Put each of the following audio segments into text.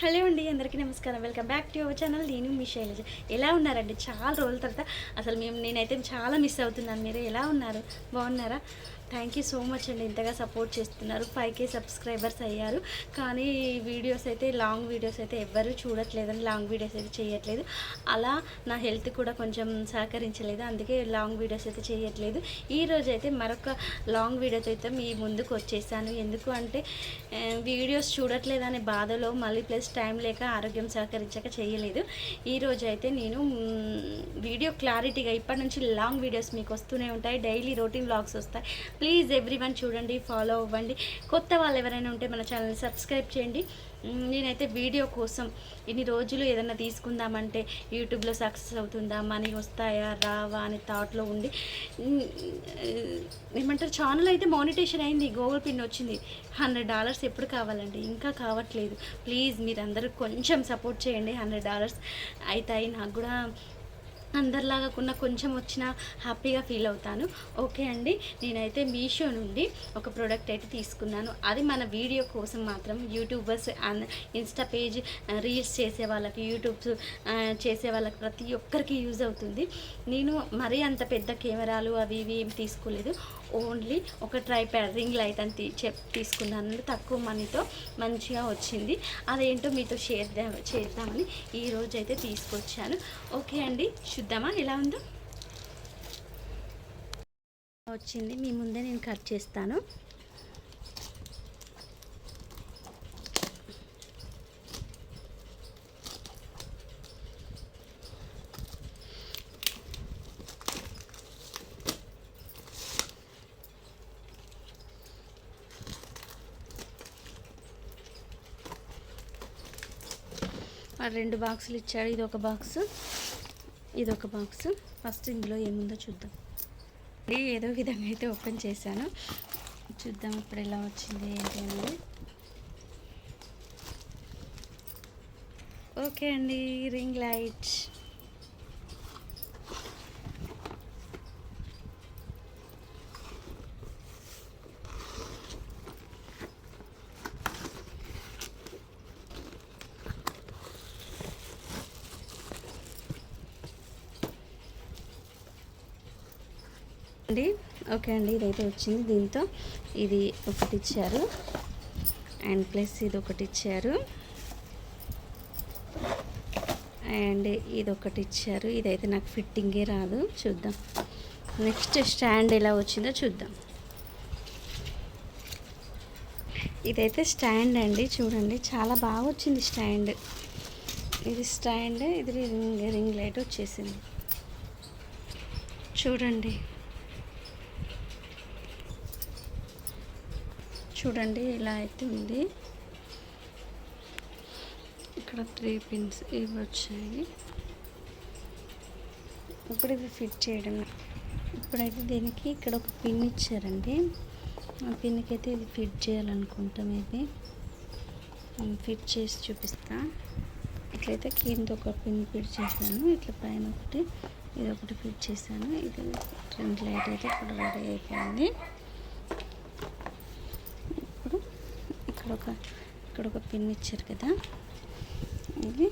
Hello అండి అందరికీ నమస్కారం. Welcome back to your channel. నేను మీ శైలజ. ఎలా ఉన్నారండి? చాలా రోజుల తర్వాత అసలు మేము నేనైతే చాలా మిస్ అవుతున్నాను. మీరు ఎలా ఉన్నారు? బాగున్నారా? థ్యాంక్ యూ సో మచ్ అండి. ఇంతగా సపోర్ట్ చేస్తున్నారు. ఫైవ్ కే సబ్స్క్రైబర్స్ అయ్యారు. కానీ వీడియోస్ అయితే లాంగ్ వీడియోస్ అయితే ఎవ్వరూ చూడట్లేదని లాంగ్ వీడియోస్ అయితే చేయట్లేదు. అలా నా హెల్త్ కూడా కొంచెం సహకరించలేదు. అందుకే లాంగ్ వీడియోస్ అయితే చేయట్లేదు. ఈ రోజు అయితే మరొక లాంగ్ వీడియోతో అయితే మీ ముందుకు వచ్చేసాను. ఎందుకు అంటే eh, వీడియోస్ చూడట్లేదనే బాధలో మళ్ళీ ప్లస్ టైం లేక ఆరోగ్యం సహకరించక చేయలేదు. ఈ అయితే నేను వీడియో క్లారిటీగా ఇప్పటి నుంచి లాంగ్ వీడియోస్ మీకు వస్తూనే ఉంటాయి. డైలీ రొటీన్ వ్లాగ్స్ వస్తాయి. ప్లీజ్ ఎవ్రీ వన్ చూడండి ఫాలో అవ్వండి. కొత్త వాళ్ళు ఎవరైనా ఉంటే మన ఛానల్ని సబ్స్క్రైబ్ చేయండి. నేనైతే వీడియో కోసం ఇన్ని రోజులు ఏదైనా తీసుకుందామంటే యూట్యూబ్లో సక్సెస్ అవుతుందా మనీ వస్తాయా రావా అనే థాట్లో ఉండి ఏమంటారు ఛానల్ అయితే మానిటేషన్ అయింది గూగుల్ పిన్ వచ్చింది. హండ్రెడ్ డాలర్స్ ఎప్పుడు కావాలండి? ఇంకా కావట్లేదు. ప్లీజ్ మీరందరూ కొంచెం సపోర్ట్ చేయండి. హండ్రెడ్ డాలర్స్ అవుతాయి నాకు కూడా అందరిలాగా కొన్న కొంచెం వచ్చినా హ్యాపీగా ఫీల్ అవుతాను. ఓకే అండి నేనైతే మీషో నుండి ఒక ప్రోడక్ట్ అయితే తీసుకున్నాను. అది మన వీడియో కోసం మాత్రం YouTubers and insta page reels చేసే వాళ్ళకి యూట్యూబ్స్ చేసే వాళ్ళకి ప్రతి ఒక్కరికి యూజ్ అవుతుంది. నేను మరీ అంత పెద్ద కెమెరాలు అవి ఇవి ఏం తీసుకోలేదు. ఓన్లీ ఒక ట్రై ప్యాడ్ రింగ్ లైట్ అని చెప్ తీసుకున్నాను తక్కువ మనీతో మంచిగా వచ్చింది. అదేంటో మీతో షేర్ చేద్దామని ఈరోజు అయితే తీసుకొచ్చాను. ఓకే అండి చూద్దామా? ఎలా ఉందో? వచ్చింది. మీ ముందే నేను కట్ చేస్తాను. రెండు బాక్సులు ఇచ్చాడు. ఇది ఒక బాక్స్. ఇది ఒక బాక్స్. ఫస్ట్ ఇందులో ఏముందో చూద్దాం. ఇది ఏదో విధంగా అయితే ఓపెన్ చేశాను. చూద్దాం ఇప్పుడు ఎలా వచ్చింది ఏంటి అనేది. ఓకే అండి రింగ్ లైట్. అండి. ఓకే అండి ఇదైతే వచ్చింది దీంతో. ఇది ఒకటి ఇచ్చారు. అండ్ ప్లస్ ఇది ఒకటి ఇచ్చారు. అండ్ ఇది ఒకటి ఇచ్చారు. ఇదైతే నాకు ఫిట్టింగే రాదు. చూద్దాం. నెక్స్ట్ స్టాండ్ ఎలా వచ్చిందో చూద్దాం. ఇదైతే స్టాండ్ అండి చూడండి. చాలా బాగా వచ్చింది స్టాండ్. ఇది స్టాండ్ ఇది రింగ్ రింగ్ లైట్ వచ్చేసింది. చూడండి. చూడండి ఇలా అయితే ఉంది. ఇక్కడ త్రీ పిన్స్ ఇవి వచ్చాయి. ఇప్పుడు ఇవి ఫిట్ చేయడం. ఇప్పుడైతే దీనికి ఇక్కడ ఒక పిన్ ఇచ్చారండి. ఆ పిన్కి అయితే ఇది ఫిట్ చేయాలనుకుంటాం ఇది ఫిట్ చేసి చూపిస్తా. ఇట్లయితే కింద ఒక పిన్ ఫిట్ చేశాను. ఇట్లా పైన ఒకటి ఇది ఒకటి ఫిట్ చేశాను. ఇది రెండు లైట్ అయితే ఇప్పుడు రెడీ అయిపోయింది ఇప్పుడు ఇక్కడ ఒక ఇక్కడ ఒక పిన్ ఇచ్చారు కదా. ఇది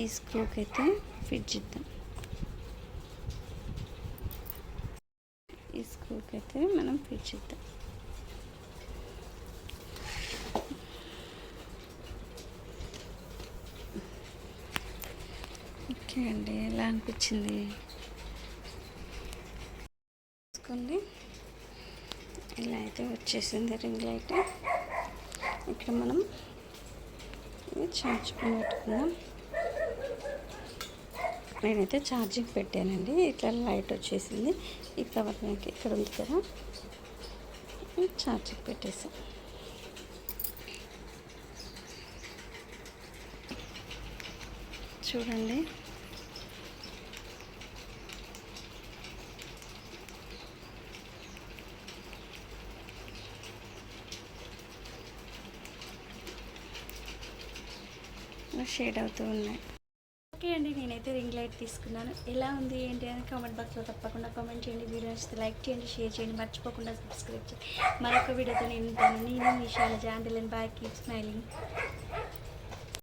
ఈ స్క్రూకి అయితే ఫిట్ చేద్దాం. ఈ స్క్రూకి అయితే మనం ఫిట్ చేద్దాం. ఓకే అండి ఎలా అనిపించింది? చూసుకోండి. ఇలా అయితే వచ్చేసింది రింగ్ లైట్. ఇక్కడ మనం ఛార్జింగ్ పెట్టుకుందాం. నేనైతే ఛార్జింగ్ పెట్టానండి. ఇట్లా లైట్ వచ్చేసింది. ఈ కవర్ నాకు ఇక్కడ ఉంది కదా. ఛార్జింగ్ పెట్టేసాం. చూడండి. షేడ్ అవుతూ ఉన్నాయి. ఓకే అండి నేనైతే రింగ్ లైట్ తీసుకున్నాను. ఎలా ఉంది ఏంటి అని కామెంట్ బాక్స్లో తప్పకుండా కామెంట్ చేయండి. వీడియో నచ్చితే లైక్ చేయండి షేర్ చేయండి. మర్చిపోకుండా సబ్స్క్రైబ్ చేయండి. మరొక వీడియోతో నేను ఉంటాను. నేను మీ Shailaja and bye keep smiling.